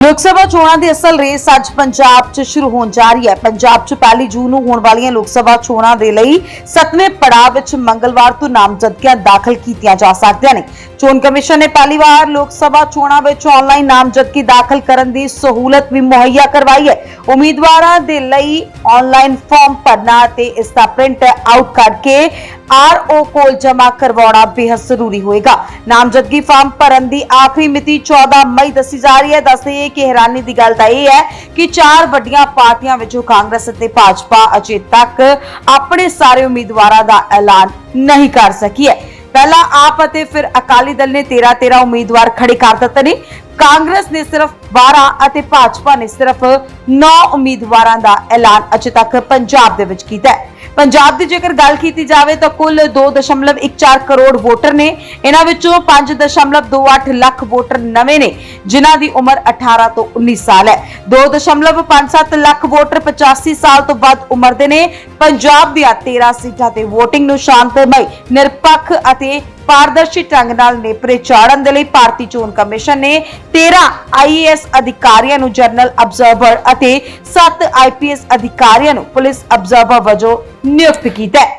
ਲੋਕ ਸਭਾ ਚੋਣਾਂ ਦੀ ਅਸਲ ਰੇਸ ਅੱਜ ਪੰਜਾਬ 'ਚ ਸ਼ੁਰੂ ਹੋਣ ਜਾ ਰਹੀ ਹੈ। ਪੰਜਾਬ 'ਚ ਪਹਿਲੀ ਜੂਨ ਨੂੰ ਹੋਣ ਵਾਲੀਆਂ ਲੋਕ ਸਭਾ ਚੋਣਾਂ ਦੇ ਲਈ 7ਵੇਂ ਪੜਾਅ ਵਿੱਚ ਮੰਗਲਵਾਰ ਤੋਂ ਨਾਮਜ਼ਦਗੀਆਂ ਦਾਖਲ ਕੀਤੀਆਂ ਜਾ ਸਕਦੀਆਂ ਨੇ। ਚੋਣ ਕਮਿਸ਼ਨ ਨੇ ਪਹਿਲੀ ਵਾਰ ਲੋਕ ਸਭਾ ਚੋਣਾਂ ਵਿੱਚ ਆਨਲਾਈਨ ਨਾਮਜ਼ਦਗੀ ਦਾਖਲ ਕਰਨ ਦੀ ਸਹੂਲਤ ਵੀ ਮੁਹੱਈਆ ਕਰਵਾਈ ਹੈ। ਉਮੀਦਵਾਰਾਂ ਦੇ ਲਈ ਆਨਲਾਈਨ ਫਾਰਮ ਭਰਨਾ ਅਤੇ ਇਸ ਦਾ ਪ੍ਰਿੰਟ ਆਊਟ ਕਰਕੇ ਆਰਓ ਕੋਲ ਜਮ੍ਹਾਂ ਕਰਵਾਉਣਾ ਬੇहद ਜ਼ਰੂਰੀ ਹੋਏਗਾ। ਨਾਮਜ਼ਦਗੀ ਫਾਰਮ ਭਰਨ ਦੀ ਆਖਰੀ ਮਿਤੀ 14 ਮਈ ਦੱਸੀ ਜਾ ਰਹੀ ਹੈ। ਦੱਸਦੇ ਕਿ ਹੈਰਾਨੀ ਦੀ ਗੱਲ ਤਾਂ ਇਹ ਹੈ ਕਿ ਚਾਰ ਵੱਡੀਆਂ ਪਾਰਟੀਆਂ ਵਿੱਚੋਂ ਕਾਂਗਰਸ ਅਤੇ ਭਾਜਪਾ ਅਜੇ ਤੱਕ ਆਪਣੇ ਸਾਰੇ ਉਮੀਦਵਾਰਾਂ ਦਾ ਐਲਾਨ ਨਹੀਂ ਕਰ ਸਕੀ ਹੈ। ਪਹਿਲਾਂ ਆਪ ਅਤੇ ਫਿਰ ਅਕਾਲੀ ਦਲ ਨੇ 13 13 ਉਮੀਦਵਾਰ ਖੜੇ ਕਰ ਦਿੱਤੇ ਨੇ। ਕਾਂਗਰਸ ਨੇ ਸਿਰਫ 12 ਅਤੇ ਭਾਜਪਾ ਨੇ ਸਿਰਫ 9 ਉਮੀਦਵਾਰਾਂ ਦਾ ਐਲਾਨ ਅਜੇ ਤੱਕ ਪੰਜਾਬ ਦੇ ਵਿੱਚ ਕੀਤਾ ਹੈ। ਪੰਜਾਬ ਦੀ ਜੇਕਰ ਗੱਲ ਕੀਤੀ ਜਾਵੇ ਤਾਂ ਕੁੱਲ 2.14 ਕਰੋੜ ਵੋਟਰ ਨੇ। ਇਹਨਾਂ ਵਿੱਚੋਂ 5.28 ਲੱਖ ਵੋਟਰ ਨਵੇਂ ਨੇ, ਜਿਨ੍ਹਾਂ ਦੀ ਉਮਰ 18 ਤੋਂ 19 ਸਾਲ ਹੈ। 2.57 ਲੱਖ ਵੋਟਰ 85 ਸਾਲ ਤੋਂ ਵੱਧ ਉਮਰ ਦੇ ਨੇ। ਪੰਜਾਬ ਦੀਆਂ 13 ਸੀਟਾਂ ਤੇ VOTING ਨੂੰ ਸ਼ਾਂਤਮਈ, ਨਿਰਪੱਖ ਅਤੇ ਪਾਰਦਰਸ਼ੀ ਢੰਗ ਨਾਲ ਨੇਪਰੇ ਚਾੜਨ ਦੇ ਲਈ ਭਾਰਤੀ ਚੋਣ ਕਮਿਸ਼ਨ ਨੇ 13 ਆਈਏਐਸ ਅਧਿਕਾਰੀਆਂ ਨੂੰ ਜਨਰਲ ਅਬਜ਼ਰਵਰ ਅਤੇ 7 ਆਈਪੀਐਸ ਅਧਿਕਾਰੀਆਂ ਨੂੰ ਪੁਲਿਸ ਅਬਜ਼ਰਵਰ ਵਜੋਂ ਨਿਯੁਕਤ ਕੀਤਾ ਹੈ।